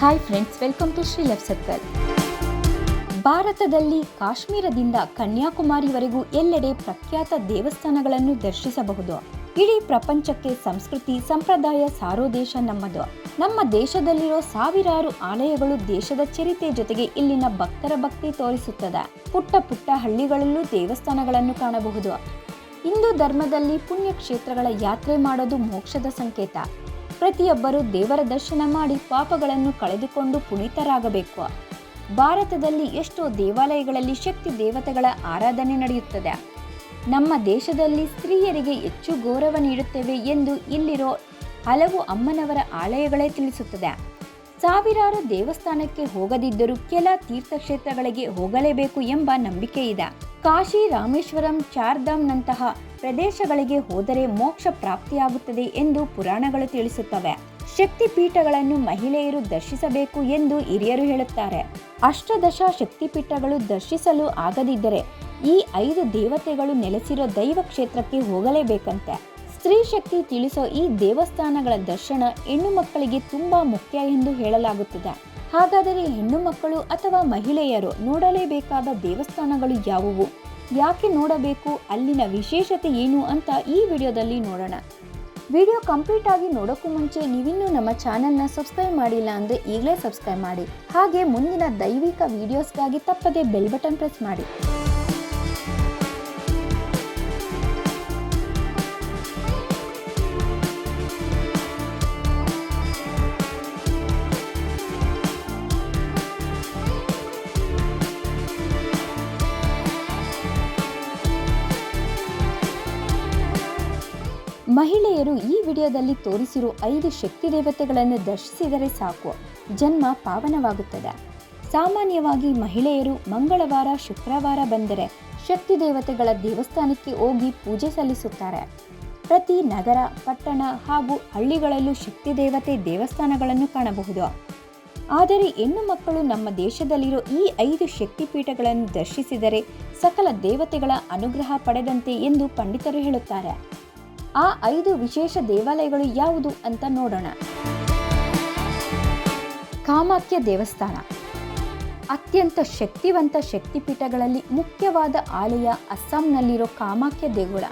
Hi friends welcome to Shri love circle ಭಾರತದಲ್ಲಿ ಕಾಶ್ಮೀರದಿಂದ ಕನ್ಯಾಕುಮಾರಿವರೆಗೂ ಎಲ್ಲೆಡೆ ಪ್ರಖ್ಯಾತ ದೇವಸ್ಥಾನಗಳನ್ನು ದರ್ಶಿಸಬಹುದು. ಇಡೀ ಪ್ರಪಂಚಕ್ಕೆ ಸಂಸ್ಕೃತಿ, ಸಂಪ್ರದಾಯ ಸಾರೋ ದೇಶ ನಮ್ಮದು. ನಮ್ಮ ದೇಶದಲ್ಲಿರೋ ಸಾವಿರಾರು ಆಲಯಗಳು ದೇಶದ ಚರಿತೆ ಜೊತೆಗೆ ಇಲ್ಲಿನ ಭಕ್ತರ ಭಕ್ತಿ ತೋರಿಸುತ್ತದೆ. ಪುಟ್ಟ ಪುಟ್ಟ ಹಳ್ಳಿಗಳಲ್ಲೂ ದೇವಸ್ಥಾನಗಳನ್ನು ಕಾಣಬಹುದು. ಹಿಂದೂ ಧರ್ಮದಲ್ಲಿ ಪುಣ್ಯಕ್ಷೇತ್ರಗಳ ಯಾತ್ರೆ ಮಾಡೋದು ಮೋಕ್ಷದ ಸಂಕೇತ. ಪ್ರತಿಯೊಬ್ಬರು ದೇವರ ದರ್ಶನ ಮಾಡಿ ಪಾಪಗಳನ್ನು ಕಳೆದುಕೊಂಡು ಪುನೀತರಾಗಬೇಕು. ಭಾರತದಲ್ಲಿ ಎಷ್ಟೋ ದೇವಾಲಯಗಳಲ್ಲಿ ಶಕ್ತಿ ದೇವತೆಗಳ ಆರಾಧನೆ ನಡೆಯುತ್ತದೆ. ನಮ್ಮ ದೇಶದಲ್ಲಿ ಸ್ತ್ರೀಯರಿಗೆ ಹೆಚ್ಚು ಗೌರವ ನೀಡುತ್ತೇವೆ ಎಂದು ಇಲ್ಲಿರೋ ಹಲವು ಅಮ್ಮನವರ ಆಲಯಗಳೇ ತಿಳಿಸುತ್ತದೆ. ಸಾವಿರಾರು ದೇವಸ್ಥಾನಕ್ಕೆ ಹೋಗದಿದ್ದರೂ ಕೆಲ ತೀರ್ಥಕ್ಷೇತ್ರಗಳಿಗೆ ಹೋಗಲೇಬೇಕು ಎಂಬ ನಂಬಿಕೆ ಇದೆ ಕಾಶಿ ರಾಮೇಶ್ವರಂ ಚಾರ್ಧಾಮ್ನಂತಹ ಪ್ರದೇಶಗಳಿಗೆ ಹೋದರೆ ಮೋಕ್ಷ ಪ್ರಾಪ್ತಿಯಾಗುತ್ತದೆ ಎಂದು ಪುರಾಣಗಳು ತಿಳಿಸುತ್ತವೆ. ಶಕ್ತಿ ಪೀಠಗಳನ್ನು ಮಹಿಳೆಯರು ದರ್ಶಿಸಬೇಕು ಎಂದು ಹಿರಿಯರು ಹೇಳುತ್ತಾರೆ. ಅಷ್ಟದಶ ಶಕ್ತಿಪೀಠಗಳು ದರ್ಶಿಸಲು ಆಗದಿದ್ದರೆ ಈ ಐದು ದೇವತೆಗಳು ನೆಲೆಸಿರೋ ದೈವ ಕ್ಷೇತ್ರಕ್ಕೆ ಹೋಗಲೇಬೇಕಂತೆ. ಸ್ತ್ರೀ ಶಕ್ತಿ ತಿಳಿಸೋ ಈ ದೇವಸ್ಥಾನಗಳ ದರ್ಶನ ಹೆಣ್ಣು ಮಕ್ಕಳಿಗೆ ತುಂಬಾ ಮುಖ್ಯ ಎಂದು ಹೇಳಲಾಗುತ್ತದೆ. ಹಾಗಾದರೆ ಹೆಣ್ಣು ಮಕ್ಕಳು ಅಥವಾ ಮಹಿಳೆಯರು ನೋಡಲೇಬೇಕಾದ ದೇವಸ್ಥಾನಗಳು ಯಾವುವು? ಯಾಕೆ ನೋಡಬೇಕು? ಅಲ್ಲಿನ ವಿಶೇಷತೆ ಏನು ಅಂತ ಈ ವಿಡಿಯೋದಲ್ಲಿ ನೋಡೋಣ. ವಿಡಿಯೋ ಕಂಪ್ಲೀಟ್ ಆಗಿ ನೋಡೋಕ್ಕೂ ಮುಂಚೆ ನೀವಿನ್ನೂ ನಮ್ಮ ಚಾನೆಲ್ನ ಸಬ್ಸ್ಕ್ರೈಬ್ ಮಾಡಿಲ್ಲ ಅಂದರೆ ಈಗಲೇ ಸಬ್ಸ್ಕ್ರೈಬ್ ಮಾಡಿ. ಹಾಗೆ ಮುಂದಿನ ದೈವಿಕ ವಿಡಿಯೋಸ್ಗಾಗಿ ತಪ್ಪದೆ ಬೆಲ್ ಬಟನ್ ಪ್ರೆಸ್ ಮಾಡಿ. ಮಹಿಳೆಯರು ಈ ವಿಡಿಯೋದಲ್ಲಿ ತೋರಿಸಿರುವ ಐದು ಶಕ್ತಿ ದೇವತೆಗಳನ್ನು ದರ್ಶಿಸಿದರೆ ಸಾಕು. ಜನ್ಮ ಪಾವನವಾಗುತ್ತದೆ. ಸಾಮಾನ್ಯವಾಗಿ ಮಹಿಳೆಯರು ಮಂಗಳವಾರ, ಶುಕ್ರವಾರ ಬಂದರೆ ಶಕ್ತಿ ದೇವತೆಗಳ ದೇವಸ್ಥಾನಕ್ಕೆ ಹೋಗಿ ಪೂಜೆ ಸಲ್ಲಿಸುತ್ತಾರೆ. ಪ್ರತಿ ನಗರ, ಪಟ್ಟಣ ಹಾಗೂ ಹಳ್ಳಿಗಳಲ್ಲೂ ಶಕ್ತಿ ದೇವತೆ ದೇವಸ್ಥಾನಗಳನ್ನು ಕಾಣಬಹುದು. ಆದರೆ ಹೆಣ್ಣು ಮಕ್ಕಳು ನಮ್ಮ ದೇಶದಲ್ಲಿರೋ ಈ ಐದು ಶಕ್ತಿಪೀಠಗಳನ್ನು ದರ್ಶಿಸಿದರೆ ಸಕಲ ದೇವತೆಗಳ ಅನುಗ್ರಹ ಪಡೆದಂತೆ ಎಂದು ಪಂಡಿತರು ಹೇಳುತ್ತಾರೆ. ಆ ಐದು ವಿಶೇಷ ದೇವಾಲಯಗಳು ಯಾವುದು ಅಂತ ನೋಡೋಣ. ಕಾಮಾಖ್ಯ ದೇವಸ್ಥಾನ. ಅತ್ಯಂತ ಶಕ್ತಿವಂತ ಶಕ್ತಿಪೀಠಗಳಲ್ಲಿ ಮುಖ್ಯವಾದ ಆಲಯ ಅಸ್ಸಾಂನಲ್ಲಿರೋ ಕಾಮಾಖ್ಯ ದೇಗುಲ.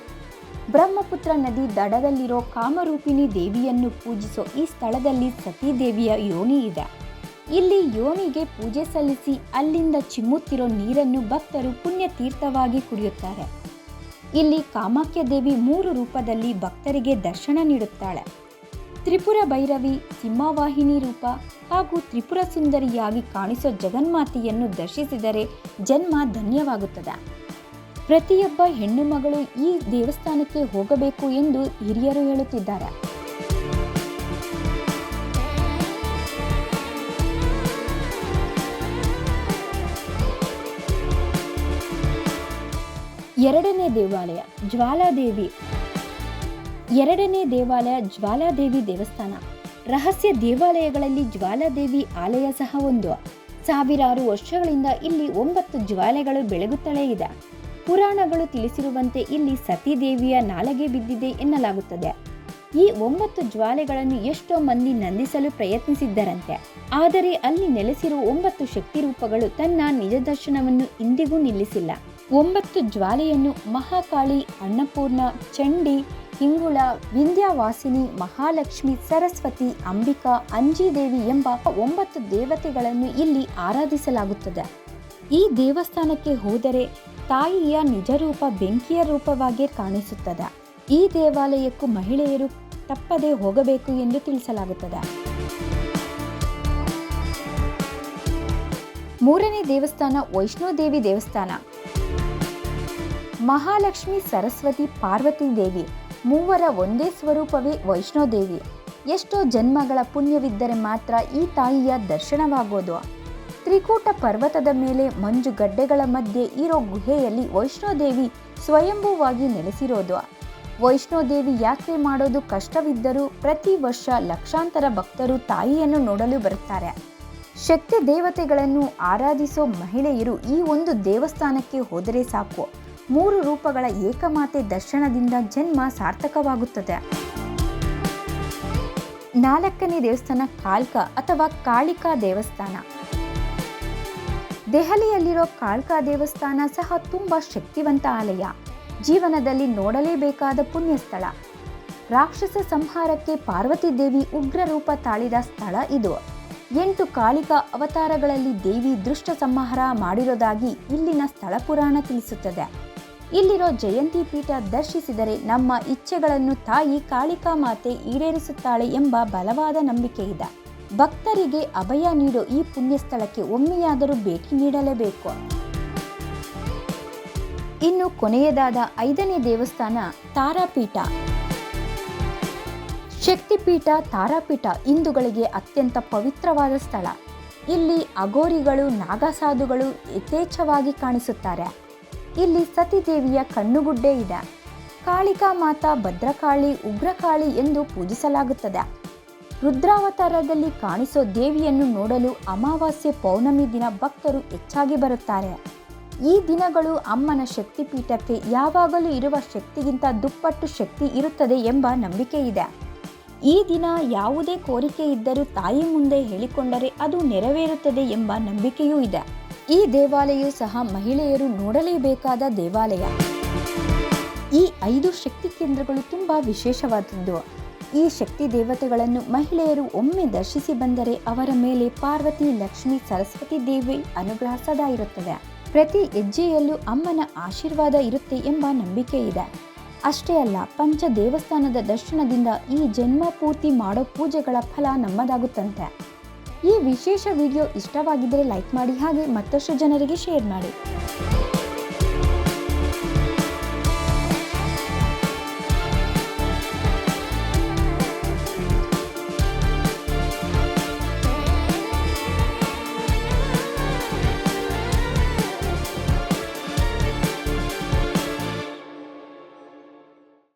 ಬ್ರಹ್ಮಪುತ್ರ ನದಿ ದಡದಲ್ಲಿರೋ ಕಾಮರೂಪಿಣಿ ದೇವಿಯನ್ನು ಪೂಜಿಸೋ ಈ ಸ್ಥಳದಲ್ಲಿ ಸತೀದೇವಿಯ ಯೋನಿ ಇದೆ. ಇಲ್ಲಿ ಯೋನಿಗೆ ಪೂಜೆ ಸಲ್ಲಿಸಿ ಅಲ್ಲಿಂದ ಚಿಮ್ಮುತ್ತಿರೋ ನೀರನ್ನು ಭಕ್ತರು ಪುಣ್ಯ ತೀರ್ಥವಾಗಿ ಕುಡಿಯುತ್ತಾರೆ. ಇಲ್ಲಿ ಕಾಮಾಖ್ಯ ದೇವಿ ಮೂರು ರೂಪದಲ್ಲಿ ಭಕ್ತರಿಗೆ ದರ್ಶನ ನೀಡುತ್ತಾಳೆ. ತ್ರಿಪುರ ಭೈರವಿ, ಸಿಂಹವಾಹಿನಿ ರೂಪ ಹಾಗೂ ತ್ರಿಪುರ ಸುಂದರಿಯಾಗಿ ಕಾಣಿಸೋ ಜಗನ್ಮಾತೆಯನ್ನು ದರ್ಶಿಸಿದರೆ ಜನ್ಮ ಧನ್ಯವಾಗುತ್ತದೆ. ಪ್ರತಿಯೊಬ್ಬ ಹೆಣ್ಣು ಮಗಳು ಈ ದೇವಸ್ಥಾನಕ್ಕೆ ಹೋಗಬೇಕು ಎಂದು ಹಿರಿಯರು ಹೇಳುತ್ತಿದ್ದಾರೆ. ಎರಡನೇ ದೇವಾಲಯ, ಜ್ವಾಲಾದೇವಿ. ಎರಡನೇ ದೇವಾಲಯ, ಜ್ವಾಲಾದೇವಿ ದೇವಸ್ಥಾನ. ರಹಸ್ಯ ದೇವಾಲಯಗಳಲ್ಲಿ ಜ್ವಾಲಾದೇವಿ ಆಲಯ ಸಹ ಒಂದು. ಸಾವಿರಾರು ವರ್ಷಗಳಿಂದ ಇಲ್ಲಿ ಒಂಬತ್ತು ಜ್ವಾಲೆಗಳು ಬೆಳಗುತ್ತಲೇ ಇದೆ. ಪುರಾಣಗಳು ತಿಳಿಸಿರುವಂತೆ ಇಲ್ಲಿ ಸತೀದೇವಿಯ ನಾಲಗೆ ಬಿದ್ದಿದೆ ಎನ್ನಲಾಗುತ್ತದೆ. ಈ ಒಂಬತ್ತು ಜ್ವಾಲೆಗಳನ್ನು ಎಷ್ಟೋ ಮಂದಿ ನಂದಿಸಲು ಪ್ರಯತ್ನಿಸಿದ್ದರಂತೆ. ಆದರೆ ಅಲ್ಲಿ ನೆಲೆಸಿರುವ ಒಂಬತ್ತು ಶಕ್ತಿ ರೂಪಗಳು ತನ್ನ ನಿಜ ದರ್ಶನವನ್ನು ಇಂದಿಗೂ ನಿಲ್ಲಿಸಿಲ್ಲ. ಒಂಬತ್ತು ಜ್ವಾಲೆಯನ್ನು ಮಹಾಕಾಳಿ ಅನ್ನಪೂರ್ಣ, ಚಂಡಿ, ಹಿಂಗುಳ, ವಿಂಧ್ಯಾವಾಸಿನಿ, ಮಹಾಲಕ್ಷ್ಮಿ, ಸರಸ್ವತಿ, ಅಂಬಿಕಾ, ಅಂಜಿದೇವಿ ಎಂಬ ಒಂಬತ್ತು ದೇವತೆಗಳನ್ನು ಇಲ್ಲಿ ಆರಾಧಿಸಲಾಗುತ್ತದೆ. ಈ ದೇವಸ್ಥಾನಕ್ಕೆ ಹೋದರೆ ತಾಯಿಯ ನಿಜರೂಪ ಬೆಂಕಿಯ ರೂಪವಾಗಿ ಕಾಣಿಸುತ್ತದೆ. ಈ ದೇವಾಲಯಕ್ಕೂ ಮಹಿಳೆಯರು ತಪ್ಪದೆ ಹೋಗಬೇಕು ಎಂದು ತಿಳಿಸಲಾಗುತ್ತದೆ. ಮೂರನೇ ದೇವಸ್ಥಾನ ವೈಷ್ಣೋದೇವಿ ದೇವಸ್ಥಾನ. ಮಹಾಲಕ್ಷ್ಮಿ ಸರಸ್ವತಿ ಪಾರ್ವತಿ ದೇವಿ, ಮೂವರ ಒಂದೇ ಸ್ವರೂಪವೇ ವೈಷ್ಣೋದೇವಿ ಎಷ್ಟೋ ಜನ್ಮಗಳ ಪುಣ್ಯವಿದ್ದರೆ ಮಾತ್ರ ಈ ತಾಯಿಯ ದರ್ಶನವಾಗೋದು. ತ್ರಿಕೂಟ ಪರ್ವತದ ಮೇಲೆ ಮಂಜುಗಡ್ಡೆಗಳ ಮಧ್ಯೆ ಇರೋ ಗುಹೆಯಲ್ಲಿ ವೈಷ್ಣೋದೇವಿ ಸ್ವಯಂಭೂವಾಗಿ ನೆಲೆಸಿರೋದು. ವೈಷ್ಣೋದೇವಿ ಯಾತ್ರೆ ಮಾಡೋದು ಕಷ್ಟವಿದ್ದರೂ ಪ್ರತಿ ವರ್ಷ ಲಕ್ಷಾಂತರ ಭಕ್ತರು ತಾಯಿಯನ್ನು ನೋಡಲು ಬರುತ್ತಾರೆ. ಶಕ್ತಿ ದೇವತೆಗಳನ್ನು ಆರಾಧಿಸೋ ಮಹಿಳೆಯರು ಈ ಒಂದು ದೇವಸ್ಥಾನಕ್ಕೆ ಹೋದರೆ ಸಾಕು. ಮೂರು ರೂಪಗಳ ಏಕಮಾತೆ ದರ್ಶನದಿಂದ ಜನ್ಮ ಸಾರ್ಥಕವಾಗುತ್ತದೆ. ನಾಲ್ಕನೇ ದೇವಸ್ಥಾನ ಕಾಲ್ಕ ಅಥವಾ ಕಾಳಿಕಾ ದೇವಸ್ಥಾನ. ದೆಹಲಿಯಲ್ಲಿರೋ ಕಾಳ್ಕಾ ದೇವಸ್ಥಾನ ಸಹ ತುಂಬ ಶಕ್ತಿವಂತ ಆಲಯ. ಜೀವನದಲ್ಲಿ ನೋಡಲೇಬೇಕಾದ ಪುಣ್ಯ ಸ್ಥಳ ರಾಕ್ಷಸ ಸಂಹಾರಕ್ಕೆ ಪಾರ್ವತಿ ದೇವಿ ಉಗ್ರ ರೂಪ ತಾಳಿದ ಸ್ಥಳ ಇದು. ಎಂಟು ಕಾಳಿಕಾ ಅವತಾರಗಳಲ್ಲಿ ದೇವಿ ದೃಷ್ಟ ಸಂಹಾರ ಮಾಡಿರೋದಾಗಿ ಇಲ್ಲಿನ ಸ್ಥಳ ಪುರಾಣ ತಿಳಿಸುತ್ತದೆ. ಇಲ್ಲಿರೋ ಜಯಂತಿ ಪೀಠ ದರ್ಶಿಸಿದರೆ ನಮ್ಮ ಇಚ್ಛೆಗಳನ್ನು ತಾಯಿ ಕಾಳಿಕಾ ಮಾತೆ ಈಡೇರಿಸುತ್ತಾಳೆ ಎಂಬ ಬಲವಾದ ನಂಬಿಕೆ ಇದೆ. ಭಕ್ತರಿಗೆ ಅಭಯ ನೀಡೋ ಈ ಪುಣ್ಯ ಸ್ಥಳಕ್ಕೆ ಒಮ್ಮೆಯಾದರೂ ಭೇಟಿ ನೀಡಲೇಬೇಕು. ಇನ್ನು ಕೊನೆಯದಾದ ಐದನೇ ದೇವಸ್ಥಾನ ತಾರಾಪೀಠ. ಶಕ್ತಿಪೀಠ, ತಾರಾಪೀಠ ಹಿಂದೂಗಳಿಗೆ ಅತ್ಯಂತ ಪವಿತ್ರವಾದ ಸ್ಥಳ. ಇಲ್ಲಿ ಅಗೋರಿಗಳು ನಾಗಸಾಧುಗಳು ಯಥೇಚ್ಛವಾಗಿ ಕಾಣಿಸುತ್ತಾರೆ. ಇಲ್ಲಿ ಸತಿದೇವಿಯ ಕಣ್ಣುಗುಡ್ಡೆ ಇದೆ. ಕಾಳಿಕಾ ಮಾತಾ ಭದ್ರಕಾಳಿ, ಉಗ್ರಕಾಳಿ ಎಂದು ಪೂಜಿಸಲಾಗುತ್ತದೆ. ರುದ್ರಾವತಾರದಲ್ಲಿ ಕಾಣಿಸೋ ದೇವಿಯನ್ನು ನೋಡಲು ಅಮಾವಾಸ್ಯೆ ಪೌರ್ಣಮಿ ದಿನ ಭಕ್ತರು ಹೆಚ್ಚಾಗಿ ಬರುತ್ತಾರೆ. ಈ ದಿನಗಳು ಅಮ್ಮನ ಶಕ್ತಿಪೀಠಕ್ಕೆ ಯಾವಾಗಲೂ ಇರುವ ಶಕ್ತಿಗಿಂತ ದುಪ್ಪಟ್ಟು ಶಕ್ತಿ ಇರುತ್ತದೆ ಎಂಬ ನಂಬಿಕೆ ಇದೆ. ಈ ದಿನ ಯಾವುದೇ ಕೋರಿಕೆ ಇದ್ದರೂ ತಾಯಿ ಮುಂದೆ ಹೇಳಿಕೊಂಡರೆ ಅದು ನೆರವೇರುತ್ತದೆ ಎಂಬ ನಂಬಿಕೆಯೂ ಇದೆ. ಈ ದೇವಾಲಯವು ಸಹ ಮಹಿಳೆಯರು ನೋಡಲೇಬೇಕಾದ ದೇವಾಲಯ. ಈ ಐದು ಶಕ್ತಿ ಕೇಂದ್ರಗಳು ತುಂಬ ವಿಶೇಷವಾದದ್ದು. ಈ ಶಕ್ತಿ ದೇವತೆಗಳನ್ನು ಮಹಿಳೆಯರು ಒಮ್ಮೆ ದರ್ಶಿಸಿ ಬಂದರೆ ಅವರ ಮೇಲೆ ಪಾರ್ವತಿ, ಲಕ್ಷ್ಮಿ, ಸರಸ್ವತಿ ದೇವಿ ಅನುಗ್ರಹ ಸದಾ ಇರುತ್ತದೆ ಪ್ರತಿ ಹೆಜ್ಜೆಯಲ್ಲೂ ಅಮ್ಮನ ಆಶೀರ್ವಾದ ಇರುತ್ತೆ ಎಂಬ ನಂಬಿಕೆ ಇದೆ. ಅಷ್ಟೇ ಅಲ್ಲ, ಪಂಚ ದೇವಸ್ಥಾನದ ದರ್ಶನದಿಂದ ಈ ಜನ್ಮ ಪೂರ್ತಿ ಮಾಡೋ ಪೂಜೆಗಳ ಫಲ ನಮ್ಮದಾಗುತ್ತಂತೆ. ಈ ವಿಶೇಷ ವಿಡಿಯೋ ಇಷ್ಟವಾಗಿದ್ದರೆ ಲೈಕ್ ಮಾಡಿ ಹಾಗೆ ಮತ್ತಷ್ಟು ಜನರಿಗೆ ಶೇರ್ ಮಾಡಿ.